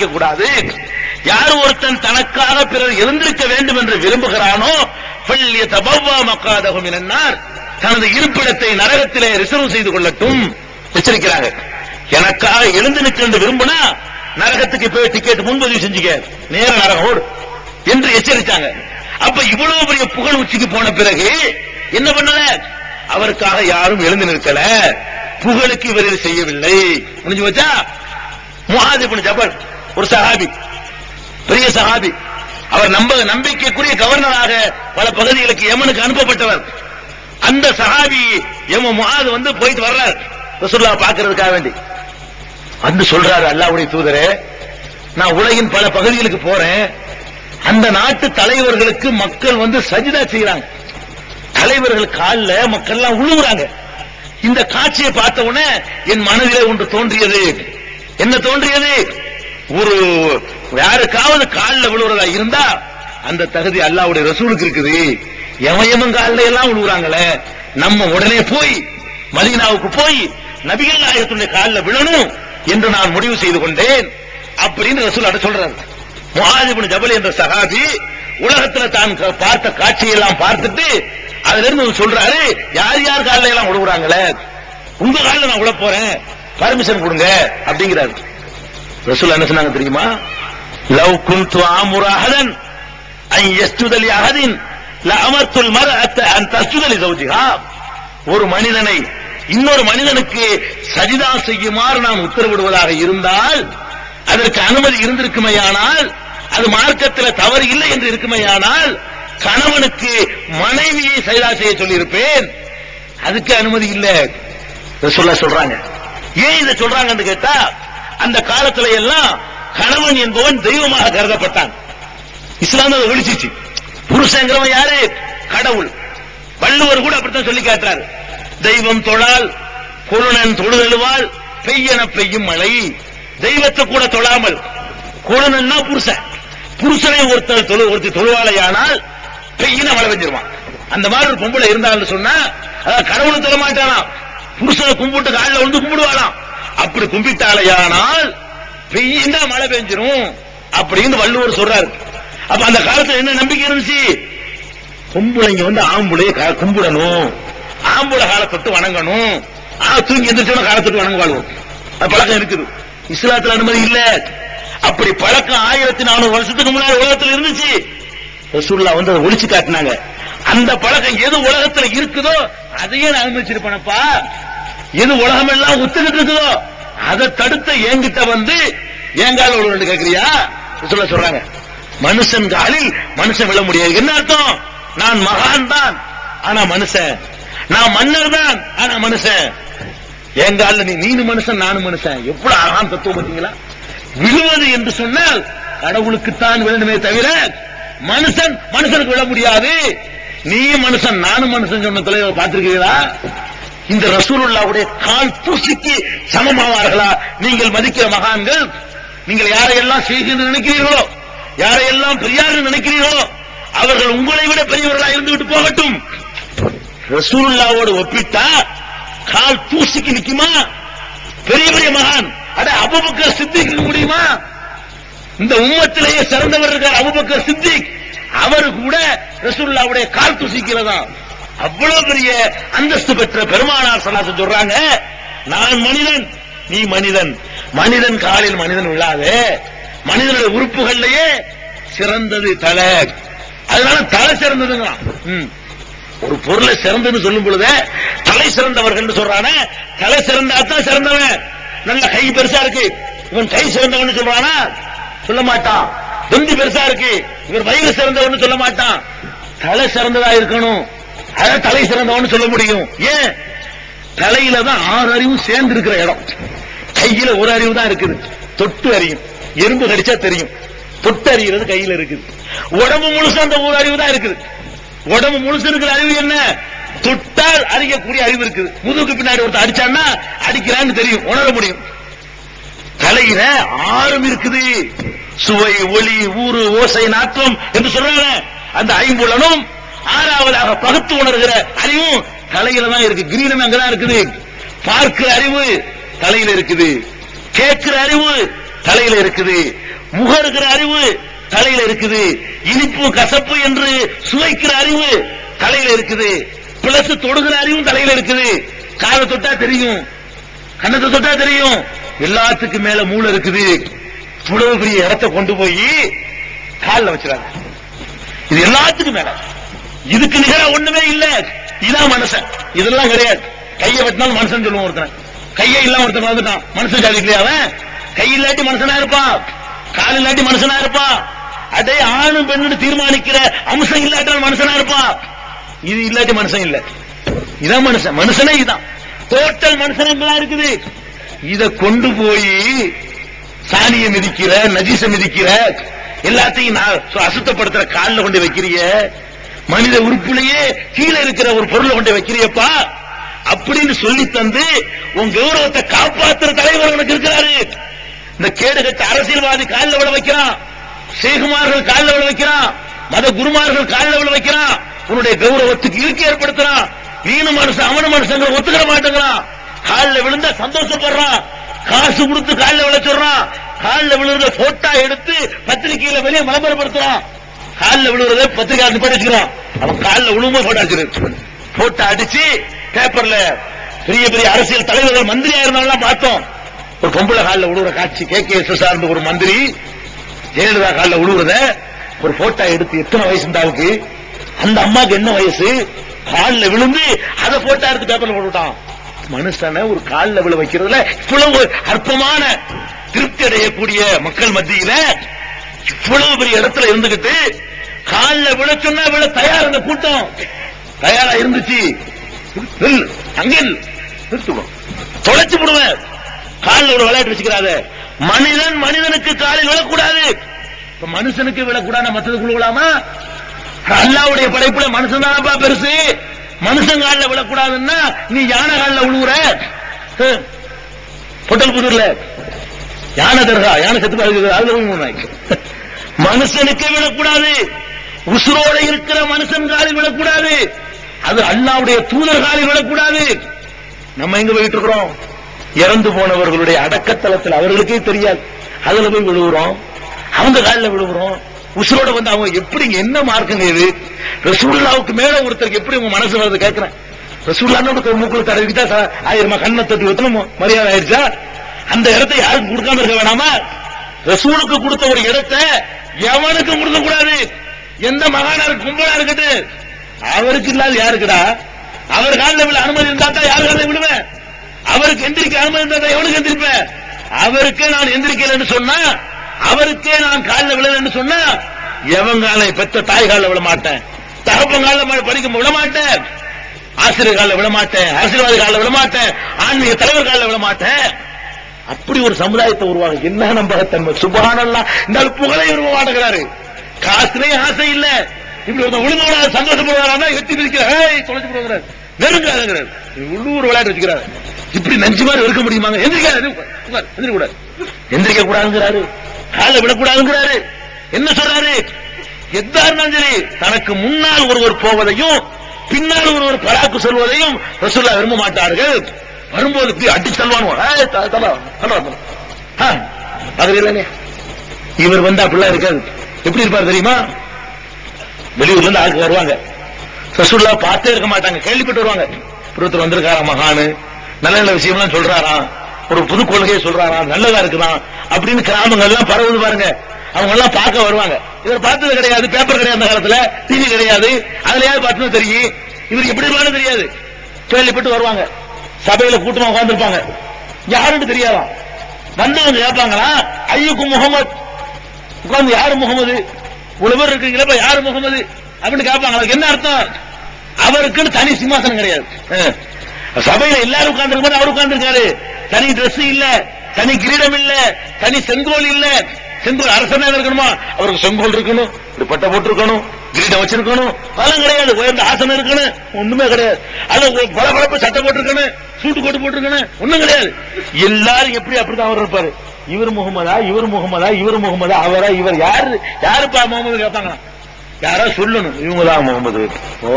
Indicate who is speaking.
Speaker 1: நினைக்க கூடாது யார் ஒருத்தன் தனக்காக பிறர் இருந்திருக்க வேண்டும் என்று விரும்புகிறானோ பள்ளிய தபவ்வா மக்காதகம் என்னார் தனது இருப்பிடத்தை நரகத்திலே ரிசர்வ் செய்து கொள்ளட்டும் எச்சரிக்கிறாங்க எனக்காக எழுந்து நிற்கின்ற விரும்புனா நரகத்துக்கு போய் டிக்கெட் முன்பதிவு செஞ்சுக்க நேர நரகம் என்று எச்சரித்தாங்க. அப்ப இவ்வளவு பெரிய புகழ் உச்சிக்கு போன பிறகு என்ன பண்ணல? அவருக்காக யாரும் எழுந்து நிற்கல. புகழுக்கு இவர் செய்யவில்லை. முடிஞ்சு வச்சா முகாதிபன் ஜபல். ஒரு சஹாபி. பெரிய சஹாபி. அவர் நம்ப நம்பிக்கைக்குரிய கவர்னராக பல பகுதிகளுக்கு யமனுக்கு அனுப்பப்பட்டவர். அந்த சஹாபி எம முகாது வந்து போயிட்டு வர்றார். ரசுல்லா பாக்குறதுக்காக வேண்டி. வந்து சொல்றாரு அல்லாஹ்வுடைய தூதரே நான் உலகின் பல பகுதிகளுக்கு போறேன். அந்த நாட்டு தலைவர்களுக்கு மக்கள் வந்து சஜிதா செய்யறாங்க தலைவர்கள் கால்ல மக்கள் எல்லாம் உழுவுறாங்க. இந்த காட்சியை பார்த்த உடனே என் மனதிலே ஒன்று தோன்றியது. என்ன தோன்றியது? ஒரு யாருக்காவது காலில் விழுவுறதா இருந்தா அந்த தகுதி அல்லாவுடைய ரசூலுக்கு இருக்குது. எவன் எவன் எல்லாம் விழுவுறாங்களே. நம்ம உடனே போய் மதீனாவுக்கு போய் நபிகள் நாயகத்துடைய காலில் விழணும் என்று நான் முடிவு செய்து கொண்டேன். அப்படின்னு ரசூல் அட சொல்றாரு. முஹாஜிபின் ஜபல் என்ற சகாபி உலகத்துல தான் க- பார்த்த காட்சியெல்லாம் பார்த்துட்டு அதுல இருந்து சொல்றாரு யார் யார் காலில எல்லாம் விழுவுறாங்களே? உங்க காலில் நான் விழ போறேன் பர்மிஷன் கொடுங்க அப்படிங்கிறாரு. ரசூல் என்ன சொன்னாங்க தெரியுமா? லவ் குந்து ஆமுர அஹதன் அன் யஸ்ஜுத லி அஹதின் லஅமர்த்துல் அன் ஒரு மனிதனை இன்னொரு மனிதனுக்கு சஜிதா செய்யுமாறு நாம் உத்தரவிடுவதாக இருந்தால் அதற்கு அனுமதி இருந்திருக்குமையானால் அது மார்க்கத்தில் தவறு இல்லை என்று இருக்குமையானால் கணவனுக்கு மனைவியை சஜிதா செய்ய சொல்லியிருப்பேன். அதுக்கு அனுமதி இல்லை. சொல்ல சொல்றாங்க. ஏன் இதை சொல்றாங்கன்னு கேட்டா அந்த காலத்துல எல்லாம் கணவன் என்பவன் தெய்வமாக கருதப்பட்டான். இஸ்லாம் அதை ஒழிச்சிச்சு புருஷங்கிறவன் யாரு? கடவுள். வள்ளுவர் கூட அப்படித்தான் சொல்லி காட்டுறாரு. தெய்வம் தொழால் குருணன் தொழுதழுவால் பெய்யன பெய்யும் மழை. தெய்வத்தை கூட தொழாமல் குருணன்னா புருஷன். புருஷனை ஒருத்தர் தொழு ஒருத்தர் தொழுவாளையானால் பெய்யின மழை பெஞ்சிருவான். அந்த மாதிரி ஒரு பொம்பளை இருந்தாலும் சொன்னா அதாவது கடவுளும் தொழ மாட்டானா புருஷனை கும்பிட்டு காலில் வந்து கும்பிடுவானாம் அப்படி கும்பிட்டாலையானால் பெய்யினா மழை பெஞ்சிரும் அப்படின்னு வள்ளுவர் சொல்றாரு. அப்ப அந்த காலத்துல என்ன நம்பிக்கை இருந்துச்சு? பொம்பளைங்க வந்து ஆம்புளைய கும்பிடணும். ஆம்புளை காலை தொட்டு வணங்கணும். ஆ தூங்கி எந்திரிச்சோட காலை தொட்டு வணங்க வாழ்வோம் அது பழக்கம் இருக்குது. இஸ்லாத்துல அனுமதி இல்ல. அப்படி பழக்கம் ஆயிரத்தி நானூறு வருஷத்துக்கு முன்னாடி உலகத்துல இருந்துச்சு. ரசூல்லா வந்து அதை ஒழிச்சு காட்டினாங்க. அந்த பழக்கம் எது உலகத்துல இருக்குதோ அதையே நான் அனுமதிச்சிருப்பேனப்பா எது உலகம் எல்லாம் ஒத்துக்கிட்டு இருக்குதோ? அதை தடுத்த என்கிட்ட வந்து எங்கால ஒரு கேக்குறியா சொல்ல சொல்றாங்க. மனுஷன் காலில் மனுஷன் விழ முடியாது. என்ன அர்த்தம்? நான் மகான் தான். ஆனா மனுஷன். நான் மன்னர் தான். ஆனா மனுஷன். எங்கால நீ நீனு மனுஷன் நானும் மனுஷன். எவ்வளவு அழகான தத்துவம் பார்த்தீங்களா? விழுவது என்று சொன்னால் கடவுளுக்குத்தான் விழணுமே தவிர மனுஷன் மனுஷனுக்கு விழ முடியாது. நீ மனுஷன் நானும் மனுஷன் சொன்ன தலைவர் பார்த்திருக்கிறீர்களா? இந்த ரசூலுல்லாவுடைய கால் தூசிக்கு சமமாவார்களா? நீங்கள் மதிக்கிற மகான்கள் நீங்கள் யாரையெல்லாம் செய்கின்ற நினைக்கிறீர்களோ யாரையெல்லாம் பெரியார் நினைக்கிறீர்களோ அவர்கள் உங்களை விட பெரியவர்களா இருந்துவிட்டு போகட்டும். ரசூலுல்லாவோடு ஒப்பிட்டா கால் தூசிக்கு நிக்குமா பெரிய பெரிய மகான். அட அபுபக்கர் சித்திக்கு முடியுமா? இந்த உம்மத்திலேயே சிறந்தவர் இருக்கார் அபுபக்கர் சித்திக். அவர் கூட ரசூல்லாவுடைய கால் தூசிக்கிறதா அவ்வளவு பெரிய அந்தஸ்து பெற்ற பெருமானார் சலாசம் சொல்றாங்க. நான் மனிதன் நீ மனிதன். மனிதன் காலில் மனிதன் விழாது மனிதனுடைய உறுப்புகள்லயே சிறந்தது தலை. அதனால தலை சிறந்ததுங்க ம். ஒரு பொருளை சிறந்ததுன்னு சொல்லும் பொழுது தலை சிறந்தவர்கள் சொல்றான. தலை சிறந்தா தான் சிறந்தவன். நல்ல கை பெருசா இருக்கு. இவன் கை சிறந்தவன் சொல்றானா? சொல்ல மாட்டான். தொந்தி பெருசா இருக்கு. இவர் வயிறு சிறந்தவன் சொல்ல மாட்டான். தலை சிறந்ததா இருக்கணும். அதான் தலை சிறந்தவன் சொல்ல முடியும். ஏன்? தலையில தான் ஆறு அறிவும் சேர்ந்து இருக்கிற இடம். கையில ஒரு அறிவு தான் இருக்குது. தொட்டு அறியும். எறும்பு கடிச்சா தெரியும். தொட்டு அறிகிறது கையில இருக்குது. உடம்பு முழுசு அந்த ஒரு அறிவு தான் இருக்குது. உடம்பு முழுசு இருக்கிற அறிவு என்ன? தொட்டால் அறியக்கூடிய அறிவு இருக்குது. முதுகுக்கு பின்னாடி ஒருத்தர் அடிச்சான்னா அடிக்கிறான்னு தெரியும். உணர முடியும். தலையில ஆறும் இருக்குது. சுவை ஒளி ஊறு ஓசை நாற்றம் என்று சொல்றாங்க அந்த ஐம்புலனும் ஆறாவதாக பகுத்து உணர்கிற அறிவும் தலையில தான் இருக்கு. கிரீடம் அங்கதான் இருக்குது? பார்க்கிற அறிவு தலையில இருக்குது. கேட்கிற அறிவு தலையில இருக்குது. முகருகிற அறிவு தலையில இருக்குது. இனிப்பு கசப்பு என்று சுவைக்கிற அறிவு தலையில இருக்குது. பிளஸ் தொடுகிற அறிவும் தலையில இருக்குது. காலை தொட்டா தெரியும். கண்ணத்தை தொட்டா தெரியும். எல்லாத்துக்கும் மேல மூளை இருக்குது. இவ்வளவு பெரிய இடத்தை கொண்டு போய் கால்ல வச்சிருக்காங்க இது எல்லாத்துக்கும் மேல. இதுக்கு நிகரா ஒண்ணுமே இல்ல. இதான் மனுஷன். இதெல்லாம் கிடையாது. கையை வெட்டினாலும் மனுஷன் சொல்லுவோம் ஒருத்தன். கையை இல்லாம ஒருத்தன் வந்துட்டான். மனுஷன் ஜாதி இல்லையா அவன்? கை இல்லாட்டி மனுஷனா இருப்பா. கால் இல்லாட்டி மனுஷனா இருப்பான் அதே ஆணும் பெண்ணு தீர்மானிக்கிற அம்சம் இல்லாட்டாலும் மனுஷனா இருப்பா. இது இல்லாட்டி மனுஷன் இல்ல. இதான் மனுஷன். மனுஷனே இதான். டோட்டல் மனுஷனங்களா இருக்குது. இத கொண்டு போய் சாணிய மிதிக்கிற நஜீச மிதிக்கிற எல்லாத்தையும் நான் சு- அசுத்தப்படுத்துற கால்ல கொண்டு வைக்கிறிய. மனித உறுப்பிலேயே கீழே இருக்கிற ஒரு பொருளை கொண்டு வைக்கிறியப்பா? அப்படின்னு சொல்லி தந்து உன் கௌரவத்தை காப்பாத்துற தலைவர் உனக்கு இருக்கிறாரு. இந்த கேடுகட்ட அரசியல்வாதி காலில் விட வைக்கிறான். சேகுமார்கள் காலில் விட வைக்கிறான். மத குருமார்கள் காலில் விட வைக்கிறான். உன்னுடைய கௌரவத்துக்கு இழுக்கி ஏற்படுத்துறான். நீனும் மனுஷன் அவன மனுஷங்க ஒத்துக்கிற மாட்டேங்கிறான். காலில் விழுந்தா சந்தோஷப்படுறான். காசு கொடுத்து காலில் விளைச்சுறான் காலில் விழுறத போட்டா எடுத்து பத்திரிகையில வெளியே விளம்பரப்படுத்துறான் காலில் விழுறத பத்திரிகை நிப்பாட்டி அவன் காலில் உழுவுமா போட்டோ அடிச்சிரு. போட்டோ அடிச்சு பேப்பர்ல பெரிய பெரிய அரசியல் தலைவர்கள் மந்திரியா இருந்தாலும் பார்த்தோம். ஒரு பொம்பளை காலில் உழுவுற காட்சி கே. கே. எஸ். சார்ந்த ஒரு மந்திரி ஜெயலலிதா காலில் உழுவுறத ஒரு போட்டோ எடுத்து எத்தனை வயசு இருந்தாவுக்கு அந்த அம்மாவுக்கு என்ன வயசு? காலில் விழுந்து அதை போட்டோ எடுத்து பேப்பர்ல போட்டுட்டான். மனுஷனை ஒரு காலில் விழ வைக்கிறதுல இவ்வளவு அற்பமான திருப்தி அடையக்கூடிய மக்கள் மத்தியில இவ்வளவு பெரிய இடத்துல இருந்துகிட்டு காலில் விழ சொன்னா விழ தயார் அந்த கூட்டம். தயாரா இருந்துச்சு. அங்கே நிறுத்துவோம். தொலைச்சு விடுவேன் காலில் ஒரு விளையாட்டு வச்சுக்கிறாத மனிதன் மனிதனுக்கு காலில் விழக்கூடாது. இப்ப மனுஷனுக்கு விழக்கூடாது மற்றதுக்கு விழலாமா அல்லாவுடைய படைப்புல மனுஷன் தானப்பா பெருசு. மனுஷன் காலில் விழக்கூடாதுன்னா நீ யானை காலில் விழுகுற ஹம். பொட்டல் புதூர்ல யானை தருகா யானை செத்து பாருக்குது அதுல மனுஷனுக்கு விழக்கூடாது. உசுரோட இருக்கிற மனுஷன் காலில் விழக்கூடாது. அது அல்லாவுடைய தூதர் காலில் விழக்கூடாது. நம்ம எங்க போயிட்டு இருக்கிறோம் இறந்து போனவர்களுடைய அடக்கத்தலத்தில் அவர்களுக்கே தெரியாது. அதுல போய் விழுகிறோம் அவங்க காலில் விழுகிறோம் உசுரோட வந்து அவங்க எப்படி என்ன மார்க்குங்க இது? ரசூல்லாவுக்கு மேல ஒருத்தருக்கு எப்படி உங்க மனசு வருது கேட்கிறேன் ரசூல்லான்னு மூக்குல தடவிக்கிட்டா ச- ஆயிரமா கண்ணை தட்டி ஊத்தணும்? மரியாதை ஆயிடுச்சா? அந்த இடத்தை யாருக்கும் கொடுக்காம இருக்க வேணாமா? ரசூலுக்கு கொடுத்த ஒரு இடத்தை எவனுக்கும் கொடுக்க கூடாது எந்த மகானாருக்கு கும்பலா இருக்குது அவருக்கு இல்லாத யாருக்குடா? அவர் காலில் அனுமதி இருந்தா தான் யார் காலில் விடுவேன் அவருக்கு எந்திரிக்க அனுமதி இருந்தா தான் எவனுக்கு எந்திரிப்பேன்? அவருக்கே நான் எந்திரிக்கலன்னு சொன்னா அவருக்கே நான் காலில் விழலன்னு சொன்னா எவன் காலை பெத்த தாய் காலில் விட மாட்டேன்? தகப்பன் காலில் படிக்க விட மாட்டேன். ஆசிரியர் காலில் விட மாட்டேன். அரசியல்வாதி காலில் விட மாட்டேன். ஆன்மீக தலைவர் காலில் விட மாட்டேன். அப்படி ஒரு சமுதாயத்தை உருவாங்க என்ன நம்பகத்தன்மை? சுபானல்லாம் இந்த புகழை விரும்ப காசுலயே ஆசை இல்ல. இப்படி ஒரு ஒழுங்கோட சந்தோஷப்படுவாரா எத்தி பிரிக்கிற தொலைச்சு போடுறாரு நெருங்காதுங்கிறார் உள்ளூர் விளையாட்டு வச்சுக்கிறாரு. இப்படி நஞ்சு மாதிரி இருக்க முடியுமாங்க? எந்திரிக்காது எந்திரிக்க கூடாது எந்திரிக்க கூடாதுங்கிறாரு கால விடக்கூடாதுங்கிறாரு. என்ன சொல்றாரு? எதா இருந்தாலும் சரி தனக்கு முன்னால் ஒருவர் போவதையும் பின்னால் ஒருவர் பராக்கு சொல்வதையும் ரசூல்லா விரும்ப மாட்டார்கள். வரும்போது இப்படி அடி தள்ளுவானுவோ? இவர் வந்து அப்படிலாம் இருக்காது. எப்படி இருப்பார் தெரியுமா? வெளியூர்ல இருந்து ஆளுக்கு வருவாங்க. ரசூல்லா பார்த்தே இருக்க மாட்டாங்க. கேள்விப்பட்டு வருவாங்க. ஒருத்தர் வந்திருக்காரா மகானு? நல்ல நல்ல விஷயம்லாம் சொல்றாராம் ஒரு புது கொள்கையை சொல்றாராம் நல்லதா இருக்குதான் அப்படின்னு கிராமங்கள் எல்லாம் பரவுது பாருங்க. அவங்க எல்லாம் பார்க்க வருவாங்க. இவர் பார்த்தது கிடையாது. பேப்பர் கிடையாது அந்த காலத்துல. டிவி கிடையாது. அதுலயாவது பார்த்தது தெரியும். இவருக்கு எப்படி இருப்பான்னு தெரியாது. கேள்விப்பட்டு வருவாங்க. சபையில கூட்டமா உட்கார்ந்துருப்பாங்க. யாருன்னு தெரியாதான். வந்தவங்க கேட்பாங்களா? ஐயுக்கு முகமது உட்கார்ந்து யாரு முகமது? இவ்வளவு பேர் இருக்கீங்களா யாரு முகமது? அப்படின்னு கேட்பாங்க. அதுக்கு என்ன அர்த்தம்? அவருக்குன்னு தனி சிம்மாசனம் கிடையாது. சபையில எல்லாரும் உட்கார்ந்து அவர் உட்கார்ந்துருக்காரு. தனி Dress இல்ல தனி கிரீடம் இல்ல தனி செங்கோல் இல்ல சென்று அரசனா இருக்கணுமா? அவருக்கு செங்கோல் இருக்கணும் இப்படி பட்டை போட்டிருக்கணும் கிரீடம் வச்சிருக்கணும். அதெல்லாம் கிடையாது உயர்ந்த ஆசனம் இருக்கணும். ஒண்ணுமே கிடையாது. அது பளபளப்பு சட்டை போட்டிருக்கணும் சூட்டு கோட்டு போட்டிருக்கணும் ஒண்ணும் கிடையாது. எல்லாரும் எப்படி அப்படிதான் அவர் இருப்பாரு. இவர் முகமதா இவர் முகமதா இவர் முகமதா அவரா இவர் யாரு? யாருப்பா முகமது கேட்பாங்களா யாரா சொல்லணும். இவங்கதான் முகமது. ஓ.